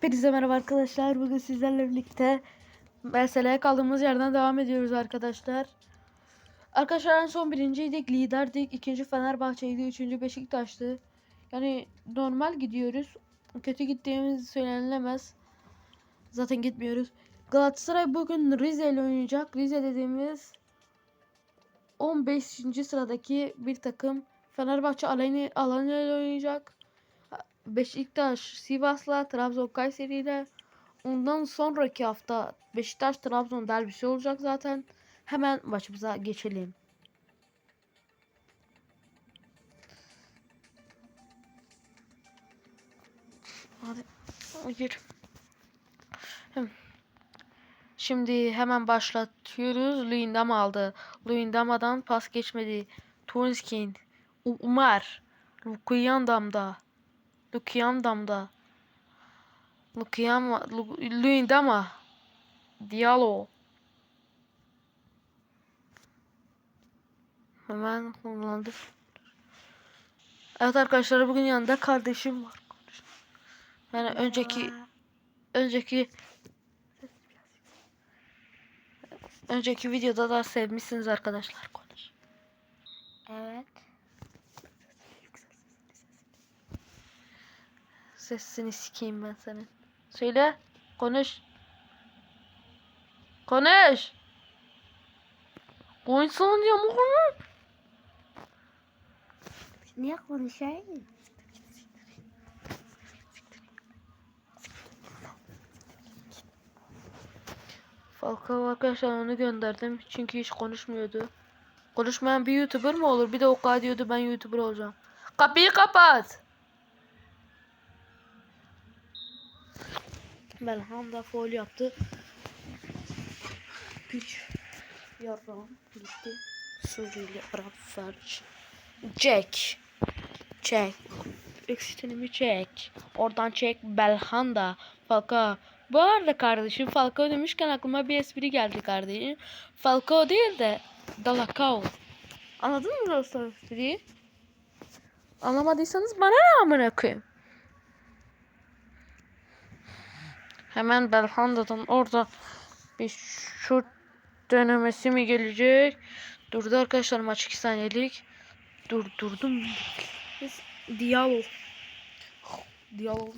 Hepinize merhaba arkadaşlar. Bugün sizlerle birlikte meseleye kaldığımız yerden devam ediyoruz arkadaşlar. Arkadaşlar en son birinciydik, liderdik. ikinci Fenerbahçe'ydi, üçüncü Beşiktaş'tı. Yani normal gidiyoruz. Kötü gittiğimiz söylenilemez. Zaten gitmiyoruz. Galatasaray bugün Rize ile oynayacak. Rize dediğimiz 15. sıradaki bir takım. Fenerbahçe Alanya, ile oynayacak. Beşiktaş Sivas'la Trabzon Kayseri ile ondan sonraki hafta Beşiktaş Trabzon derbisi olacak zaten. Hemen maçımıza geçelim. Hadi. Hem- Şimdi hemen başlatıyoruz. Luyendama aldı. Luyendama'dan pas geçmedi. Tuniskin, Umar, Lukuyandam'da. Lukiyandam'da. Lukiyama, Lu- Luyendama. Diallo. Hemen kullandı. Evet arkadaşlar bugün yanında kardeşim var. Yani önceki önceki önceki videoda da sevmişsiniz arkadaşlar konuş. Evet. Sesini sikeyim ben senin. Söyle. Konuş. Konuş. Konuşsana diyorum oğlum. Niye konuşayım? Falcao arkadaşlar onu gönderdim. Çünkü hiç konuşmuyordu. Konuşmayan bir YouTuber mı olur? Bir de o kadar diyordu ben YouTuber olacağım. Kapıyı kapat. Belhanda foul yaptı. Güç. Yarram gitti. Suriyeli Arap Farç. Jack. Çek. Eksitinimi çek. Oradan çek Belhanda. Falcao. Bu arada kardeşim Falcao demişken aklıma bir espri geldi kardeşim. Falcao değil de Dalakao. Anladın mı dostlar espriyi? Anlamadıysanız bana ne amına koyayım? Hemen Belhanda'dan orada bir şut denemesi mi gelecek? Durdu arkadaşlar maç 2 saniyelik. Durdurdum. Diallo. Diallo.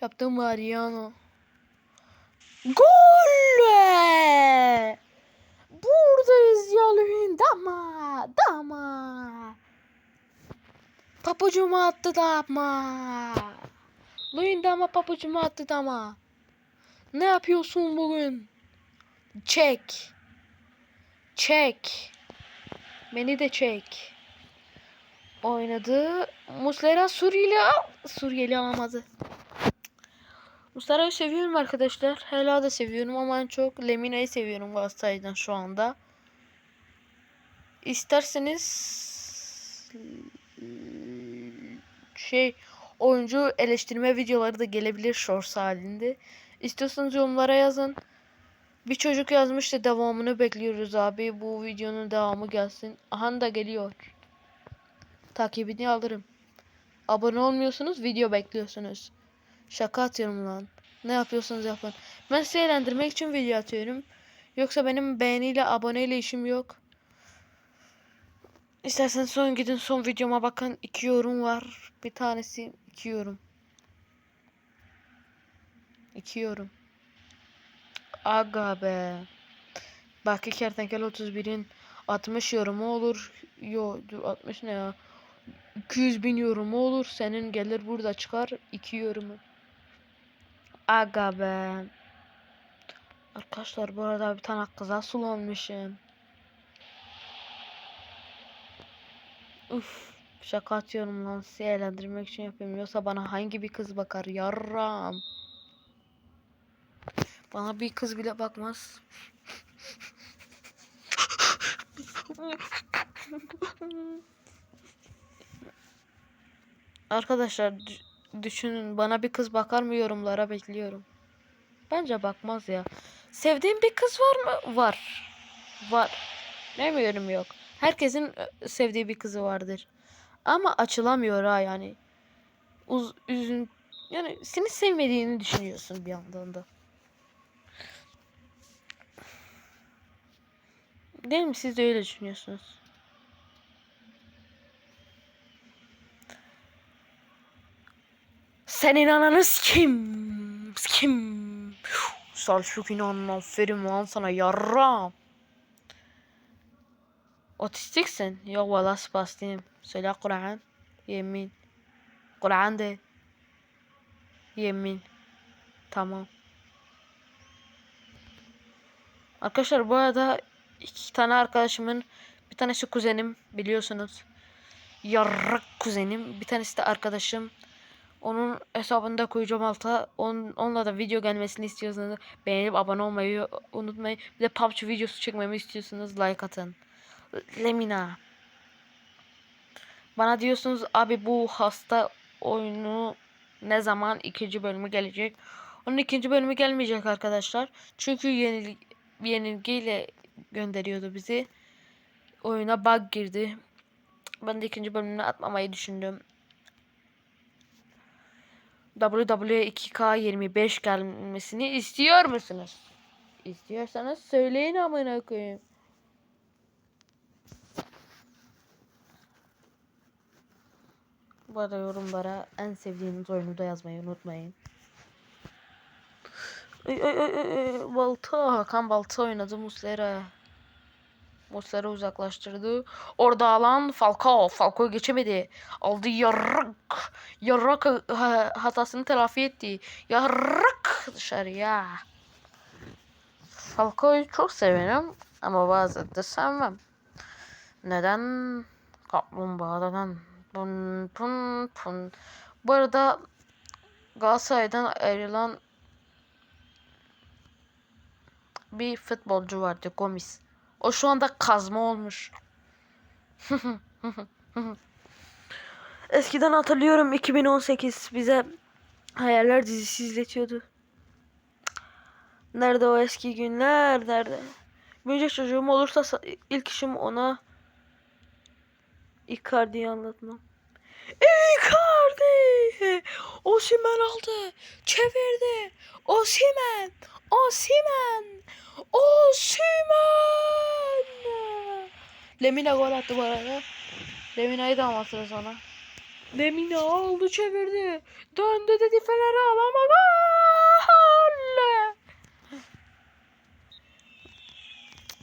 Yaptım Mariano. Gol! Buradayız ya Lühin. Dama. Dama. Papucumu attı dama. Lühin dama papucumu attı dama. Ne yapıyorsun bugün? Çek. Çek. Beni de çek. Oynadı. Muslera Suriyeli al. Suriyeli alamadı. Muslera'yı seviyorum arkadaşlar. Hela da seviyorum ama en çok Lemina'yı seviyorum Galatasaray'dan şu anda. İsterseniz şey oyuncu eleştirme videoları da gelebilir shorts halinde. İstiyorsanız yorumlara yazın. Bir çocuk yazmıştı devamını bekliyoruz abi. Bu videonun devamı gelsin. Aha da geliyor. Takibini alırım. Abone olmuyorsunuz video bekliyorsunuz. Şaka atıyorum lan. Ne yapıyorsanız yapın. Ben sizi eğlendirmek için video atıyorum. Yoksa benim beğeniyle aboneyle işim yok. İsterseniz son gidin son videoma bakın. iki yorum var. Bir tanesi iki yorum. İki yorum. Aga be. Baki Kertenkele 31'in 60 yorumu olur. Yo dur 60 ne ya? 200 bin yorumu olur. Senin gelir burada çıkar 2 yorumu. Aga be. Arkadaşlar bu arada bir tane kıza sulanmışım. Uf, şaka atıyorum lan sizi eğlendirmek için yapıyorum. Yoksa bana hangi bir kız bakar yarram. Bana bir kız bile bakmaz. Arkadaşlar dü- düşünün bana bir kız bakar mı yorumlara bekliyorum. Bence bakmaz ya. Sevdiğin bir kız var mı? Var. Var. Demiyorum yok. Herkesin sevdiği bir kızı vardır. Ama açılamıyor ha yani. Uz üzün yani seni sevmediğini düşünüyorsun bir yandan da. Değil mi? Siz de öyle düşünüyorsunuz. Senin ananı kim? Kim? Selçuk inan aferin lan sana yarram. Otistiksin. Yok valla spastiyim. Söyle Kur'an. Yemin. Kur'an de. Yemin. Tamam. Arkadaşlar bu arada iki tane arkadaşımın bir tanesi kuzenim biliyorsunuz. Yarrak kuzenim. Bir tanesi de arkadaşım. Onun hesabını da koyacağım alta. On, onunla da video gelmesini istiyorsanız beğenip abone olmayı unutmayın. Bir de PUBG videosu çekmemi istiyorsanız like atın. Lemina. Bana diyorsunuz abi bu hasta oyunu ne zaman ikinci bölümü gelecek? Onun ikinci bölümü gelmeyecek arkadaşlar. Çünkü yenil yenilgiyle gönderiyordu bizi. Oyuna bug girdi. Ben de ikinci bölümünü atmamayı düşündüm. WWE 2K25 gelmesini istiyor musunuz? İstiyorsanız söyleyin amına koyayım. Bu arada yorumlara en sevdiğiniz oyunu da yazmayı unutmayın. Ay, ay, ay, ay, Balta. Hakan Balta oynadı Muslera. Muslera uzaklaştırdı. Orada alan Falcao. Falcao geçemedi. Aldı yarrak. Yarrak ha- hatasını telafi etti. Yarrak dışarıya. Falcao'yu çok severim ama bazen de sevmem. Neden? Kaplumbağadan pun pun pun. Bu arada Galatasaray'dan ayrılan bir futbolcu vardı Gomis. O şu anda kazma olmuş. Eskiden hatırlıyorum 2018 bize Hayaller dizisi izletiyordu. Nerede o eski günler? Nerede? Büyüyecek çocuğum olursa sa- ilk işim ona Icardi'yi anlatmam. Icardi! Osimhen aldı. Çevirdi. Osimhen! Osimhen! Osimhen! Lemina gol attı bu arada. Lemina'yı da anlatırım sana. Lemina aldı çevirdi. Döndü dedi Fener'e al ama gol!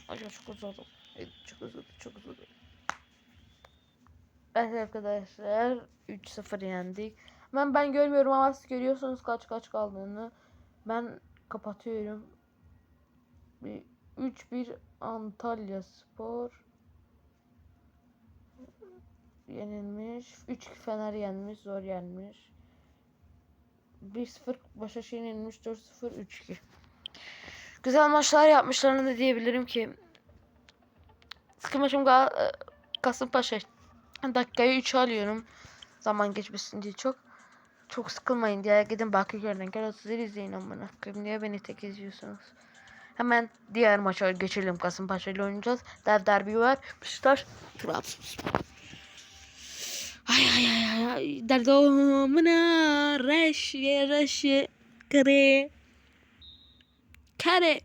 Ay çok uzadı. Çok uzadı, çok uzadı. Evet arkadaşlar 3-0 yendik. Ben ben görmüyorum ama siz görüyorsunuz kaç kaç kaldığını. Ben kapatıyorum. Bir 3-1 Antalya Spor yenilmiş. 3 Fener yenmiş, zor yenmiş. 1-0 Başakşehir yenilmiş, 4-0 3-2. Güzel maçlar yapmışlarını da diyebilirim ki. Sıkı maçım Gal- Kasımpaşa dakikayı 3 alıyorum. Zaman geçmesin diye çok. Çok sıkılmayın diye gidin Bakırköy'den gel 31 izleyin amına koyayım diye beni tek izliyorsunuz. Hemen diğer maça geçelim. Kasımpaşa ile oynayacağız. Dev derbi var. Beşiktaş Trabzonspor. Ay ay ay ay ay. Derdomuna reşye reşye kare. Kare.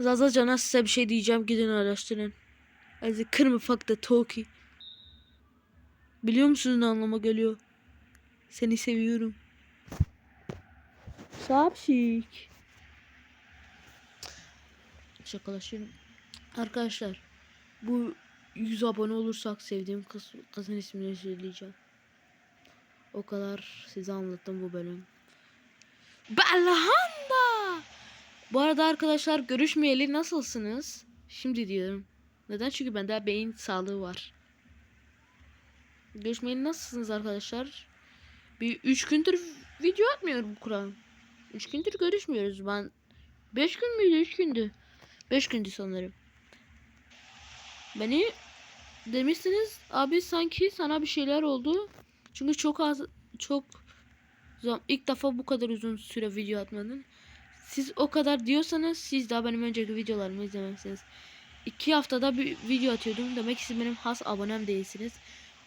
Zaza Can'a size bir şey diyeceğim. Gidin araştırın. Also kırmı fakta Toki. Biliyor musunuz ne anlama geliyor? Seni seviyorum. Şapşik. Şakalaşıyorum. Arkadaşlar bu 100 abone olursak sevdiğim kız, kızın ismini söyleyeceğim. O kadar size anlattım bu bölüm. Bellahanda! Bu arada arkadaşlar görüşmeyeli nasılsınız? Şimdi diyorum. Neden? Çünkü bende beyin sağlığı var. Görüşmeyeli nasılsınız arkadaşlar? Bir üç gündür video atmıyorum Kur'an. Üç gündür görüşmüyoruz. Ben beş gün müydü? Üç gündü. Beş gündü sanırım. Beni demişsiniz abi sanki sana bir şeyler oldu. Çünkü çok az çok ilk defa bu kadar uzun süre video atmadın. Siz o kadar diyorsanız siz daha benim önceki videolarımı izlememişsiniz. İki haftada bir video atıyordum. Demek ki siz benim has abonem değilsiniz.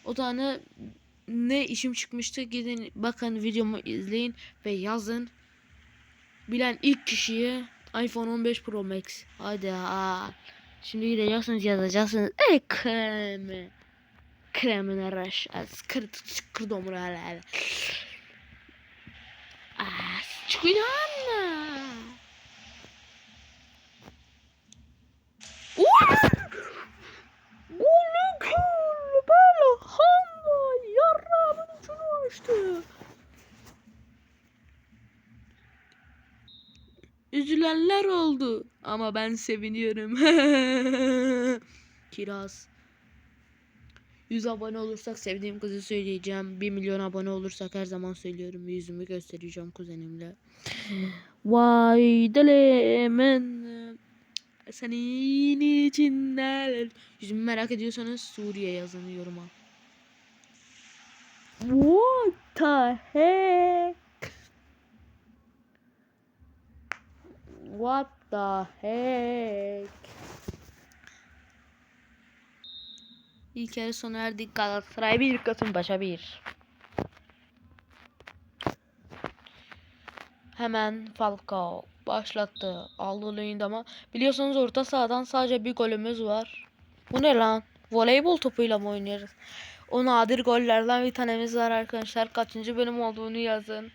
O tane ne işim çıkmıştı gidin bakın videomu izleyin ve yazın. Bilen ilk kişiye iPhone 15 Pro Max. Hadi ha. Şimdi gideceksiniz yazacaksınız. Ey kremi. Kremine raş. Skırt skırt omur hala. Ah, çıkın anne. Golü açtı. Üzülenler oldu ama ben seviniyorum. Kiraz. 100 abone olursak sevdiğim kızı söyleyeceğim. 1 milyon abone olursak her zaman söylüyorum. Yüzümü göstereceğim kuzenimle. Vay delemen. Senin için neler. Yüzümü merak ediyorsanız Suriye yazın yoruma. What the heck? What the heck? İlk yarı sona erdik. Galatasaray 1, Kasımpaşa 1. Hemen Falcao başlattı. Aldı oyunda ama biliyorsunuz orta sahadan sadece bir golümüz var. Bu ne lan? Voleybol topuyla mı oynuyoruz? O nadir gollerden bir tanemiz var arkadaşlar. Kaçıncı bölüm olduğunu yazın.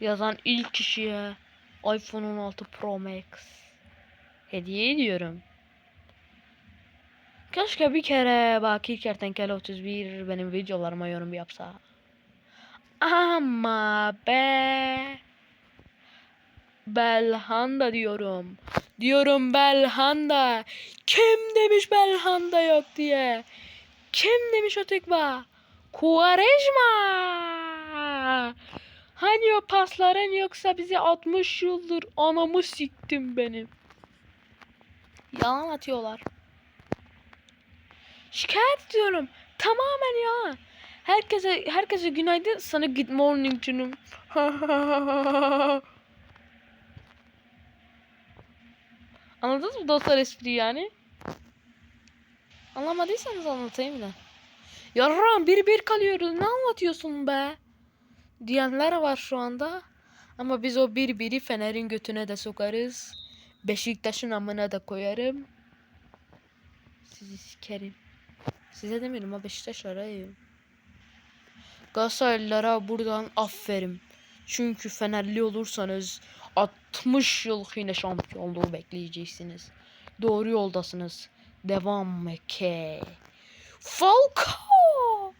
Yazan ilk kişiye iPhone 16 Pro Max hediye ediyorum. Keşke bir kere Baki Kertenkele 31 benim videolarıma yorum yapsa. Ama be. Belhanda diyorum. Diyorum Belhanda. Kim demiş Belhanda yok diye? Kim demiş o tekva? Kuvarejma. Hani o pasların yoksa bize 60 yıldır anamı siktim benim. Yalan atıyorlar. Şikayet ediyorum. Tamamen ya. Herkese herkese günaydın. Sana good morning canım. Anladınız mı dostlar espri yani? Anlamadıysanız anlatayım da. Yarram bir bir kalıyoruz. Ne anlatıyorsun be? Diyenler var şu anda. Ama biz o bir biri Fener'in götüne de sokarız. Beşiktaş'ın amına da koyarım. Sizi sikerim. Size demiyorum ha Beşiktaşlara yiyorum. Galatasaraylılara buradan aferin. Çünkü Fenerli olursanız 60 yıl yine şampiyonluğu bekleyeceksiniz. Doğru yoldasınız. Devam ke. Falcao!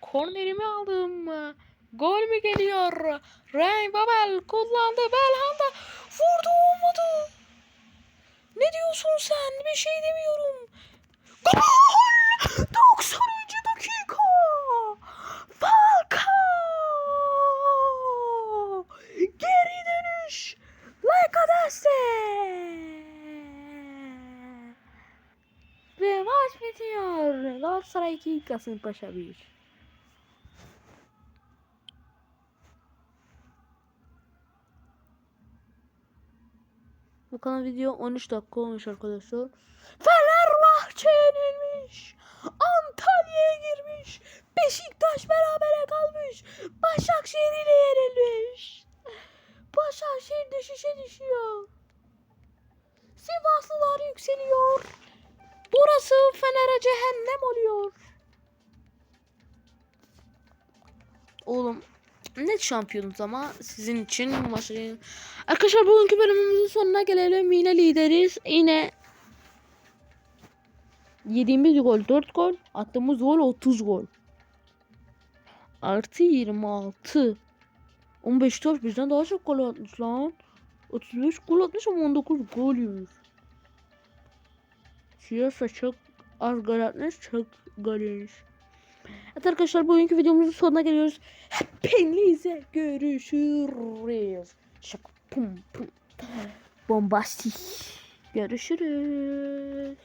Kornerimi aldım mı? Gol mü geliyor? Ray Babel kullandı. Belhanda vurdu olmadı. Ne diyorsun sen? Bir şey demiyorum. Gol! 90. dakika. Falcao! Geri dönüş. Like a Ve maç bitiyor. Galatasaray 2, Kasımpaşa 1. Bu kanal video 13 dakika olmuş arkadaşlar. Fenerbahçe yenilmiş. Antalya'ya girmiş. Beşiktaş berabere kalmış. Başakşehir ile yenilmiş. Başakşehir düşüşe düşüyor. Sivaslılar yükseliyor. Burası Fener'e cehennem oluyor. Oğlum net şampiyonuz ama sizin için maçı. Arkadaşlar bugünkü bölümümüzün sonuna gelelim. Yine lideriz. Yine yediğimiz gol 4 gol. Attığımız gol 30 gol. Artı 26. 15 top bizden daha çok gol atmış lan. 35 gol atmış ama 19 gol yiyor. Siyasa çok az gol atmış çok gol yemiş. Evet arkadaşlar bugünkü videomuzun sonuna geliyoruz. Hepinize görüşürüz. Şaka pum pum. Bombastik. Görüşürüz.